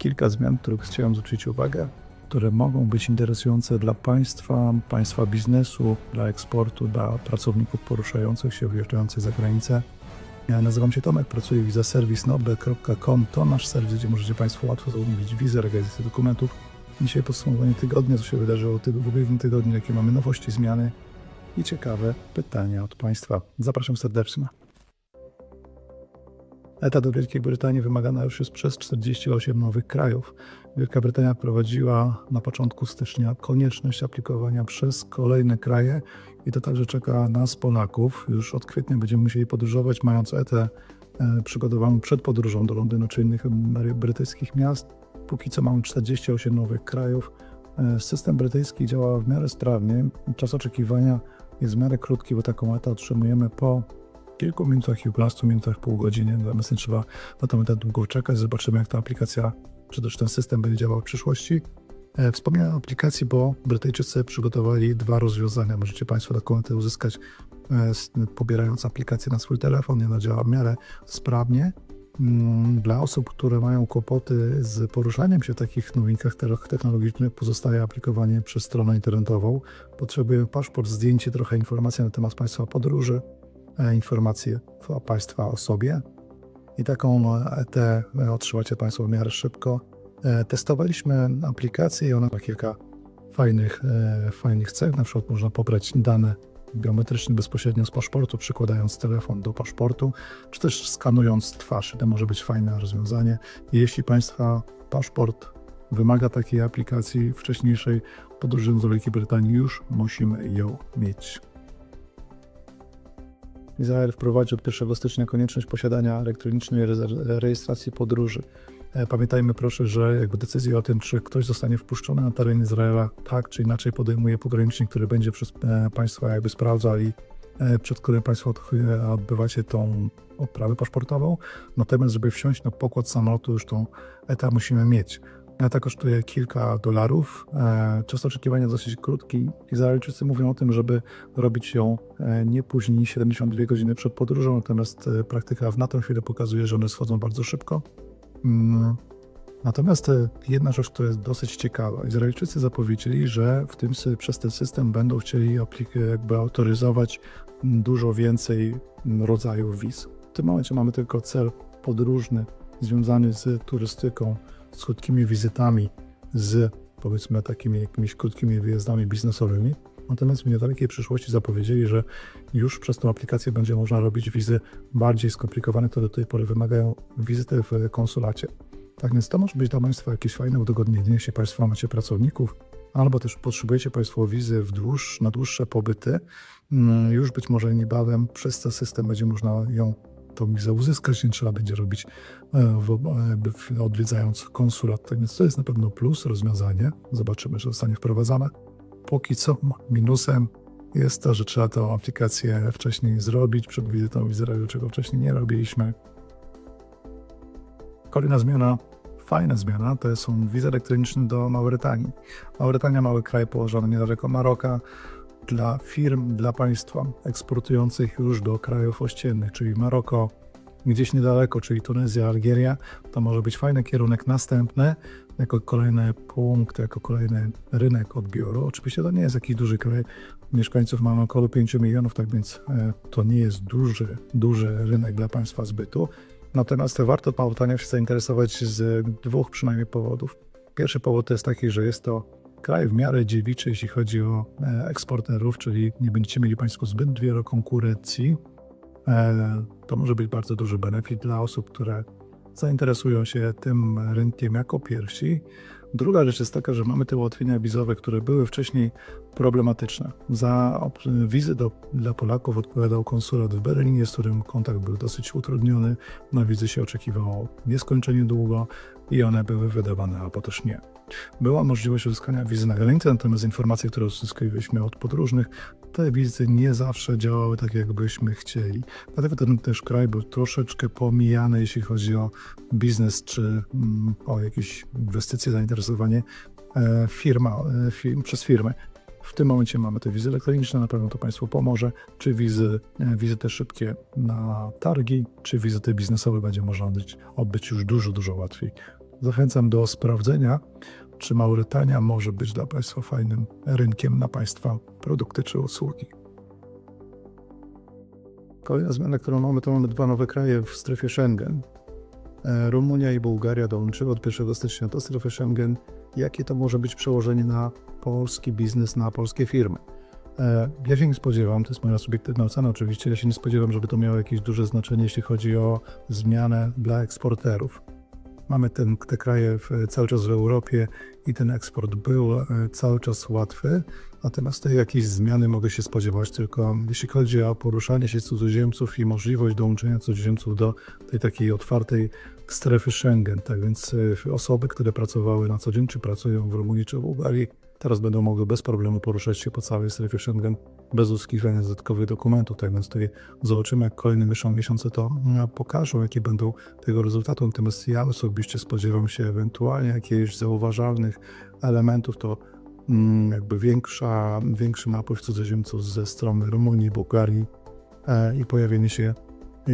kilka zmian, których chciałem zwrócić uwagę, które mogą być interesujące dla państwa, państwa biznesu, dla eksportu, dla pracowników poruszających się, wyjeżdżających za granicę. Ja nazywam się Tomek, pracuję w wizaserwis.nobe.com. To nasz serwis, gdzie możecie Państwo łatwo zamówić wizę, rejestrację dokumentów. Dzisiaj podsumowanie tygodnia, co się wydarzyło w ubiegłym tygodniu, jakie mamy nowości, zmiany i ciekawe pytania od Państwa. Zapraszam serdecznie. ETA do Wielkiej Brytanii wymagana już jest przez 48 nowych krajów. Wielka Brytania wprowadziła na początku stycznia konieczność aplikowania przez kolejne kraje i to także czeka nas, Polaków. Już od kwietnia będziemy musieli podróżować, mając ETę e, przygotowaną przed podróżą do Londynu czy innych bry- brytyjskich miast. Póki co mamy 48 nowych krajów. E, System brytyjski działa w miarę sprawnie. Czas oczekiwania jest w miarę krótki, bo taką etę otrzymujemy po kilku minutach, kilkunastu minutach, pół godziny. Natomiast nie trzeba na to tak długo czekać. Zobaczymy, jak ta aplikacja, czy też ten system będzie działał w przyszłości. E, Wspomniałem o aplikacji, bo Brytyjczycy przygotowali dwa rozwiązania. Możecie Państwo dokumenty uzyskać e, pobierając aplikację na swój telefon. Ona działa w miarę sprawnie. Mm, Dla osób, które mają kłopoty z poruszaniem się w takich nowinkach te- technologicznych, pozostaje aplikowanie przez stronę internetową. Potrzebujemy paszport, zdjęcie, trochę informacji na temat Państwa podróży, informacje o Państwa o sobie. I taką e, te e, otrzymacie Państwo w miarę szybko. E, Testowaliśmy aplikację i ona ma kilka fajnych, e, fajnych cech. Na przykład można pobrać dane biometryczne bezpośrednio z paszportu, przykładając telefon do paszportu, czy też skanując twarz. To może być fajne rozwiązanie. Jeśli Państwa paszport wymaga takiej aplikacji wcześniejszej podróży do Wielkiej Brytanii, już musimy ją mieć. Izrael wprowadził od 1 stycznia konieczność posiadania elektronicznej rejestracji podróży. E, Pamiętajmy proszę, że jakby decyzję o tym, czy ktoś zostanie wpuszczony na teren Izraela, tak czy inaczej podejmuje pogranicznik, który będzie przez e, Państwa jakby sprawdzał i e, przed którym Państwo od- odbywacie tą odprawę paszportową. Natomiast, żeby wsiąść na pokład samolotu, już tą etap musimy mieć. Eta kosztuje kilka dolarów. E, Czas oczekiwania dosyć krótki. Izraelczycy mówią o tym, żeby robić ją e, nie później niż 72 godziny przed podróżą, natomiast e, praktyka na tę chwilę pokazuje, że one schodzą bardzo szybko. Mm, Natomiast jedna rzecz, która jest dosyć ciekawa. Izraelczycy zapowiedzieli, że w tym, przez ten system będą chcieli jakby autoryzować dużo więcej mm, rodzajów wiz. W tym momencie mamy tylko cel podróżny związany z turystyką, z krótkimi wizytami, z powiedzmy takimi jakimiś krótkimi wyjazdami biznesowymi. Natomiast w niedalekiej przyszłości zapowiedzieli, że już przez tą aplikację będzie można robić wizy bardziej skomplikowane, które do tej pory wymagają wizyty w konsulacie. Tak więc to może być dla Państwa jakieś fajne udogodnienie, jeśli Państwo macie pracowników, albo też potrzebujecie Państwo wizy w dłuż, na dłuższe pobyty. Mm, Już być może niebawem przez ten system będzie można ją, tą wizę uzyskać, nie trzeba będzie robić e, e, odwiedzając konsulat. Tak więc to jest na pewno plus, rozwiązanie. Zobaczymy, że zostanie wprowadzone. Póki co minusem jest to, że trzeba tę aplikację wcześniej zrobić przed wizytą w Izraelu, czego wcześniej nie robiliśmy. Kolejna zmiana, fajna zmiana, to są wizy elektroniczne do Mauretanii. Mauretania, mały kraj położony niedaleko Maroka, dla firm, dla państwa eksportujących już do krajów ościennych, czyli Maroko, gdzieś niedaleko, czyli Tunezja, Algieria, to może być fajny kierunek następny, jako kolejny punkt, jako kolejny rynek odbioru. Oczywiście to nie jest jakiś duży kraj, mieszkańców mamy około 5 milionów, tak więc e, to nie jest duży, duży rynek dla państwa zbytu. Natomiast warto Mauretanią się zainteresować z dwóch przynajmniej powodów. Pierwszy powód to jest taki, że jest to kraj w miarę dziewiczy, jeśli chodzi o e, eksporterów, czyli nie będziecie mieli Państwo zbyt wiele konkurencji. E, To może być bardzo duży benefit dla osób, które zainteresują się tym rynkiem jako pierwsi. Druga rzecz jest taka, że mamy te ułatwienia wizowe, które były wcześniej problematyczne. Za wizy do, dla Polaków odpowiadał konsulat w Berlinie, z którym kontakt był dosyć utrudniony. Na wizy się oczekiwało nieskończenie długo i one były wydawane, albo też nie. Była możliwość uzyskania wizy na granicy, natomiast informacje, które uzyskaliśmy od podróżnych, te wizy nie zawsze działały tak, jakbyśmy chcieli. Dlatego ten też kraj był troszeczkę pomijany, jeśli chodzi o biznes czy mm, o jakieś inwestycje, zainteresowanie e, firma, e, firm, przez firmy. W tym momencie mamy te wizy elektroniczne, na pewno to Państwu pomoże. Czy wizy, e, wizyty szybkie na targi, czy wizyty biznesowe będzie można odbyć, odbyć już dużo, dużo łatwiej. Zachęcam do sprawdzenia, czy Maurytania może być dla Państwa fajnym rynkiem na Państwa produkty czy usługi. Kolejna zmiana, którą mamy, to mamy dwa nowe kraje w strefie Schengen. E, Rumunia i Bułgaria dołączyły od 1 stycznia do strefy Schengen. Jakie to może być przełożenie na polski biznes, na polskie firmy? E, Ja się nie spodziewam, to jest moja subiektywna ocena oczywiście, ja się nie spodziewam, żeby to miało jakieś duże znaczenie, jeśli chodzi o zmianę dla eksporterów. Mamy ten, te kraje cały czas w Europie i ten eksport był e, cały czas łatwy, natomiast tej jakiejś zmiany mogę się spodziewać tylko jeśli chodzi o poruszanie się cudzoziemców i możliwość dołączenia cudzoziemców do tej takiej otwartej strefy Schengen. Tak więc e, osoby, które pracowały na co dzień, czy pracują w Rumunii czy w Bułgarii, teraz będą mogły bez problemu poruszać się po całej strefie Schengen bez uzyskiwania dodatkowych dokumentów. Tak więc tutaj zobaczymy, jak kolejne miesiące, to mm, pokażą, jakie będą tego rezultatu. Natomiast ja osobiście spodziewam się ewentualnie jakichś zauważalnych elementów, to mm, jakby większa, większy napływ cudzoziemców ze strony Rumunii, Bułgarii e, i pojawienie się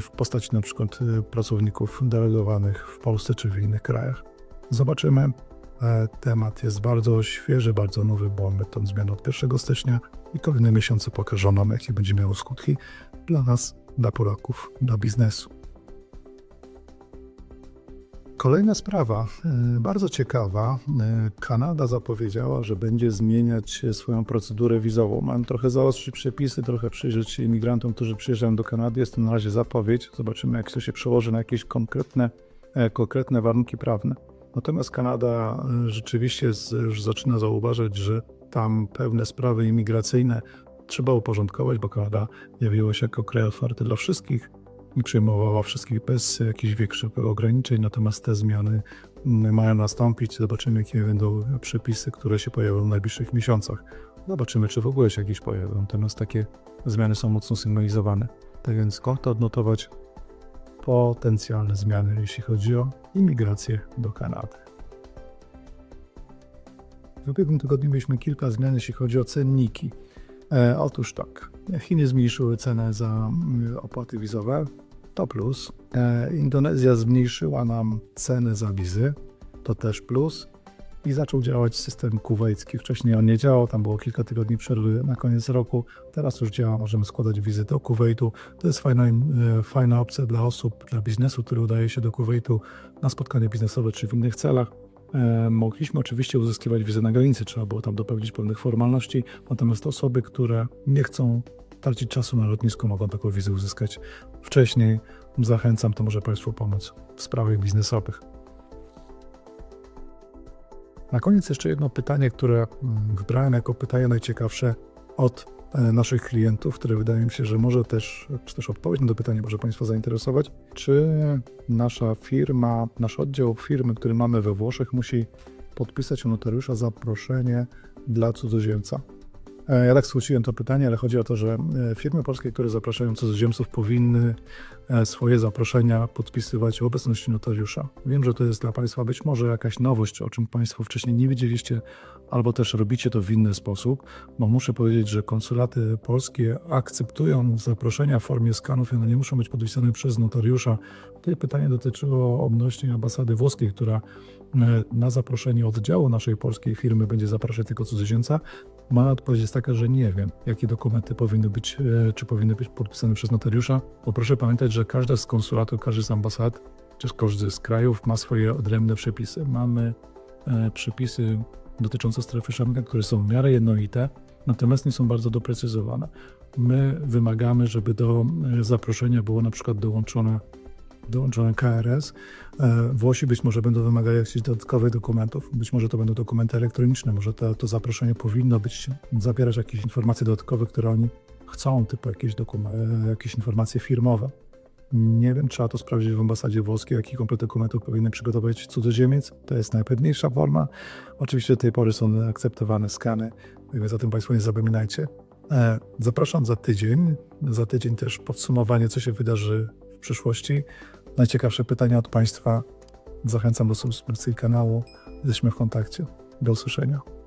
w postaci na przykład e, pracowników delegowanych w Polsce czy w innych krajach. Zobaczymy. E, Temat jest bardzo świeży, bardzo nowy, bo mamy tą zmianę od 1 stycznia i kolejne miesiące pokażą nam, jakie będzie miało skutki dla nas, dla Polaków, dla biznesu. Kolejna sprawa, e, bardzo ciekawa. E, Kanada zapowiedziała, że będzie zmieniać swoją procedurę wizową. Mam trochę zaostrzyć przepisy, trochę przyjrzeć się imigrantom, którzy przyjeżdżają do Kanady. Jest to na razie zapowiedź. Zobaczymy, jak to się przełoży na jakieś konkretne, konkretne warunki prawne. Natomiast Kanada e, rzeczywiście już zaczyna zauważać, że tam pewne sprawy imigracyjne trzeba uporządkować, bo Kanada jawiła się jako kraj otwarty dla wszystkich i przyjmowała wszystkich bez jakichś większych ograniczeń. Natomiast te zmiany mm, mają nastąpić. Zobaczymy, jakie będą przepisy, które się pojawią w najbliższych miesiącach. Zobaczymy, czy w ogóle się jakieś pojawią. Natomiast takie zmiany są mocno sygnalizowane. Tak więc warto odnotować potencjalne zmiany, jeśli chodzi o imigrację do Kanady. W ubiegłym tygodniu mieliśmy kilka zmian, jeśli chodzi o cenniki. E, otóż tak, Chiny zmniejszyły cenę za mm, opłaty wizowe, to plus. E, Indonezja zmniejszyła nam cenę za wizy, to też plus. I zaczął działać system kuwejski. Wcześniej on nie działał, tam było kilka tygodni przerwy na koniec roku. Teraz już działa, możemy składać wizy do Kuwejtu. To jest fajna, e, fajna opcja dla osób, dla biznesu, który udaje się do Kuwejtu na spotkanie biznesowe czy w innych celach. E, Mogliśmy oczywiście uzyskiwać wizę na granicy, trzeba było tam dopełnić pewnych formalności, natomiast osoby, które nie chcą tracić czasu na lotnisku, mogą taką wizę uzyskać wcześniej. Zachęcam, to może Państwu pomóc w sprawach biznesowych. Na koniec jeszcze jedno pytanie, które mm, wybrałem jako pytanie najciekawsze od e, naszych klientów, które wydaje mi się, że może też, czy też odpowiedź na to pytanie może Państwa zainteresować. Czy nasza firma, nasz oddział firmy, który mamy we Włoszech, musi podpisać u notariusza zaproszenie dla cudzoziemca? E, Ja tak skróciłem to pytanie, ale chodzi o to, że e, firmy polskie, które zapraszają cudzoziemców, powinny e, swoje zaproszenia podpisywać w obecności notariusza. Wiem, że to jest dla Państwa być może jakaś nowość, o czym Państwo wcześniej nie wiedzieliście, albo też robicie to w inny sposób, bo muszę powiedzieć, że konsulaty polskie akceptują zaproszenia w formie skanów i one nie muszą być podpisane przez notariusza. Tutaj pytanie dotyczyło odnośnie ambasady włoskiej, która na zaproszenie oddziału naszej polskiej firmy będzie zapraszać tylko cudzoziemca. Moja odpowiedź jest taka, że nie wiem, jakie dokumenty powinny być, e, czy powinny być podpisane przez notariusza, bo proszę pamiętać, że każdy z konsulatów, każdy z ambasad, czy każdy z krajów ma swoje odrębne przepisy. Mamy e, przepisy dotyczące strefy Schengen, które są w miarę jednolite, natomiast nie są bardzo doprecyzowane. My wymagamy, żeby do e, zaproszenia było na przykład dołączone dołączone KRS. E, Włosi być może będą wymagali jakichś dodatkowych dokumentów, być może to będą dokumenty elektroniczne, może to, to zaproszenie powinno być, zawierać jakieś informacje dodatkowe, które oni chcą, typu jakieś, e, jakieś informacje firmowe. Nie wiem, trzeba to sprawdzić w ambasadzie włoskiej, jakich komplet dokumentów powinien przygotować cudzoziemiec. To jest najpewniejsza forma. Oczywiście do tej pory są akceptowane skany, więc o tym Państwo nie zapominajcie. E, Zapraszam za tydzień. Za tydzień też podsumowanie, co się wydarzy przyszłości. Najciekawsze pytania od Państwa. Zachęcam do subskrypcji kanału. Jesteśmy w kontakcie. Do usłyszenia.